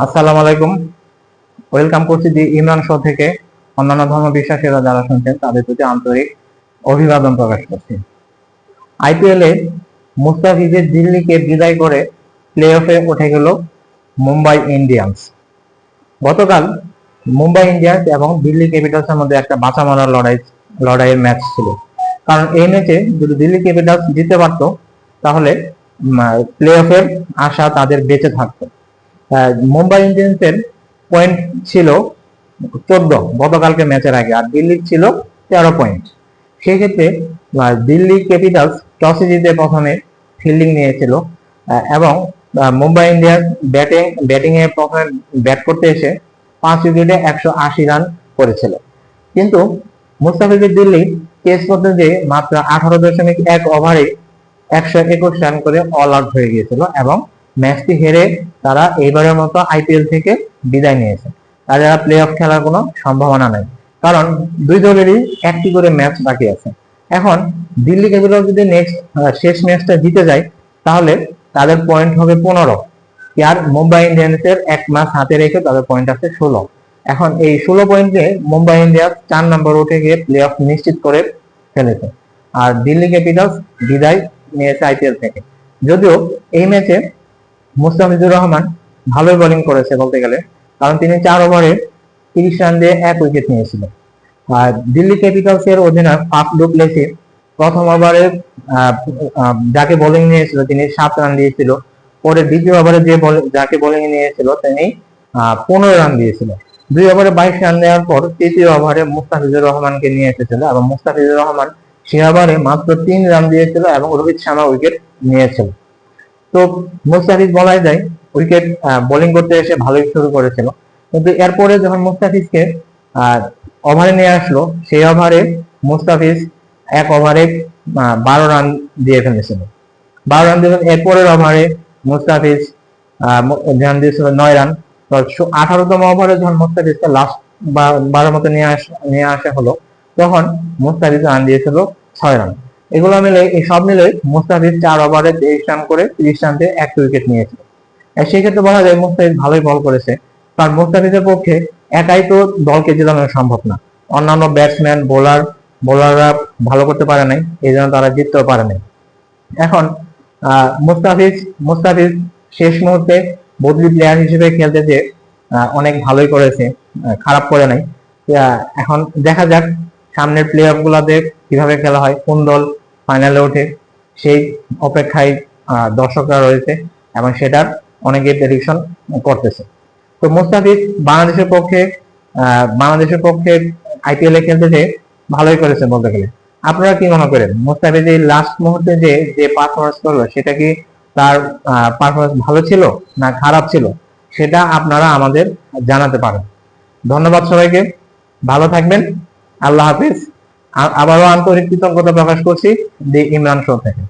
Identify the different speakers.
Speaker 1: আসসালামু আলাইকুম। ওয়েলকাম করছি দি ইমরান শো থেকে। অন্যান্য ধর্ম বিশ্বাসীরা যারা শুনছেন, তাদের প্রতি আন্তরিক অভিবাদন প্রকাশ করছি। আইপিএল মুস্তাফিজের দিল্লিকে বিদায় করে প্লে অফে উঠে গেল মুম্বাই ইন্ডিয়ান্স। গতকাল মুম্বাই ইন্ডিয়ান্স এবং দিল্লি ক্যাপিটালসের মধ্যে একটা বাঁচা মারার লড়াই, লড়াইয়ের ম্যাচ ছিল। কারণ এই ম্যাচে যদি দিল্লি ক্যাপিটালস জিতে পারতো, তাহলে প্লে অফের আশা তাদের বেঁচে থাকতো। মুম্বাই ইন্ডিয়ান্সের পয়েন্ট ছিল চোদ্দ গতকালকে ম্যাচের আগে। আর দিল্লির ছিল তেরো পয়েন্ট সেই ক্ষেত্রে আহ, দিল্লি ক্যাপিটালস টসে জিতে প্রথমে ফিল্ডিং নিয়েছিল এবং মুম্বাই ইন্ডিয়ান্স ব্যাটিং ব্যাটিং এ প্রথমে ব্যাট করতে এসে পাঁচ উইকেটে একশো আশি রান করেছিল। কিন্তু মুস্তাফিজুর দিল্লি টেস্ট করতে যে মাত্র আঠারো দশমিক এক ওভারে একশো একুশ রান করে অল আউট হয়ে গিয়েছিল এবং ম্যাচটি হেরে তারা এইবারের মতো আইপিএল থেকে বিদায় নিয়েছে। তাদের আর প্লে অফ খেলার কোনো সম্ভাবনা নেই। কারণ দুই দলেরই একটি করে ম্যাচ বাকি আছে। এখন দিল্লি ক্যাপিটাল যদি নেক্সট শেষ ম্যাচটা জিতে যায়, তাহলে তাদের পয়েন্ট হবে পনেরো। আর মুম্বাই ইন্ডিয়ান্সের এক ম্যাচ হাতে রেখে তাদের পয়েন্ট আছে ষোলো। এখন এই ষোলো পয়েন্টে মুম্বাই ইন্ডিয়ান্স চার নম্বর উঠে গিয়ে প্লে অফ নিশ্চিত করে ফেলেছে। আর দিল্লি ক্যাপিটালস বিদায় নিয়েছে আইপিএল থেকে। যদিও এই ম্যাচে মুস্তাফিজুর রহমান ভালোই বোলিং করেছে বলতে গেলে। কারণ তিনি চার ওভারে তিরিশ রান দিয়ে এক উইকেট নিয়েছিলেন। আর দিল্লি ক্যাপিটালস এর অধিনায়ক পাপ ডুপ্লেসি প্রথম ওভারে যাকে বোলিং নিয়েছিল, তিনি সাত রান দিয়েছিল। পরে দ্বিতীয় ওভারে যে যাকে বোলিং নিয়েছিল, তিনি পনেরো রান দিয়েছিল। দুই ওভারে বাইশ রান দেওয়ার পর তৃতীয় ওভারে মুস্তাফিজুর রহমানকে নিয়ে এসেছিল এবং মুস্তাফিজুর রহমান সে ওভারে মাত্র তিন রান দিয়েছিল এবং রোহিত শর্মা উইকেট নিয়েছিল। তো মুস্তাফিজ বলাই যায় উইকেট বোলিং করতে এসে ভালোই শুরু করেছিল। কিন্তু এরপরে যখন মুস্তাফিজকে ওভারে নিয়ে আসলো, সেই ওভারে মুস্তাফিজ এক ওভারে বারো রান দিয়ে ফেলেছিল। বারো রান দিয়ে এরপরের ওভারে মুস্তাফিজ ধ্যান দিয়েছিল নয় রান তো আঠারোতম ওভারে যখন মুস্তাফিজকে লাস্ট বারো মতো নিয়ে আস নিয়ে আসা হলো, তখন মুস্তাফিজ রান দিয়েছিল ছয় রান এগুলো মিলে, এই সব মিলে মুস্তাফিজ চার ওভারে তেইশ রান করে তিরিশ রান দিয়ে এক উইকেট নিয়েছে। সেই বলা যায় মুস্তাফিজ ভালোই বল করেছে। কারণ মুস্তাফিজের পক্ষে একাই তো দলকে জেতানো সম্ভব না। অন্যান্য ব্যাটসম্যান বোলার বোলাররা ভালো করতে পারে নাই, এই জন্য তারা জিততেও পারে নাই। এখন মুস্তাফিজ মুস্তাফিজ শেষ মুহূর্তে বদলি প্লেয়ার হিসেবে খেলতে যে অনেক ভালোই করেছে খারাপ করে নাই। এখন দেখা যাক সামনের প্লে অফ গুলাতে কীভাবে খেলা হয়, কোন দল ফাইনালে ওঠে সেই অপেক্ষায় দর্শকরা রয়েছে এবং সেটার অনেকে প্রেডিকশন করতেছে। তো মুস্তাফিজ বাংলাদেশের পক্ষে বাংলাদেশের পক্ষে আইপিএল এ খেলতে যে ভালোই করেছে বলতে গেলে। আপনারা কি মনে করেন? মুস্তাফিজ এই লাস্ট মুহূর্তে যে যে পারফরমেন্স করল, সেটা কি তার পারফরমেন্স ভালো ছিল না খারাপ ছিল? সেটা আপনারা আমাদের জানাতে পারেন। ধন্যবাদ সবাইকে। ভালো থাকবেন। আল্লাহ হাফিজ। আবারও আন্তরিক কৃতজ্ঞতা প্রকাশ করছি দি ইমরান শো থেকে।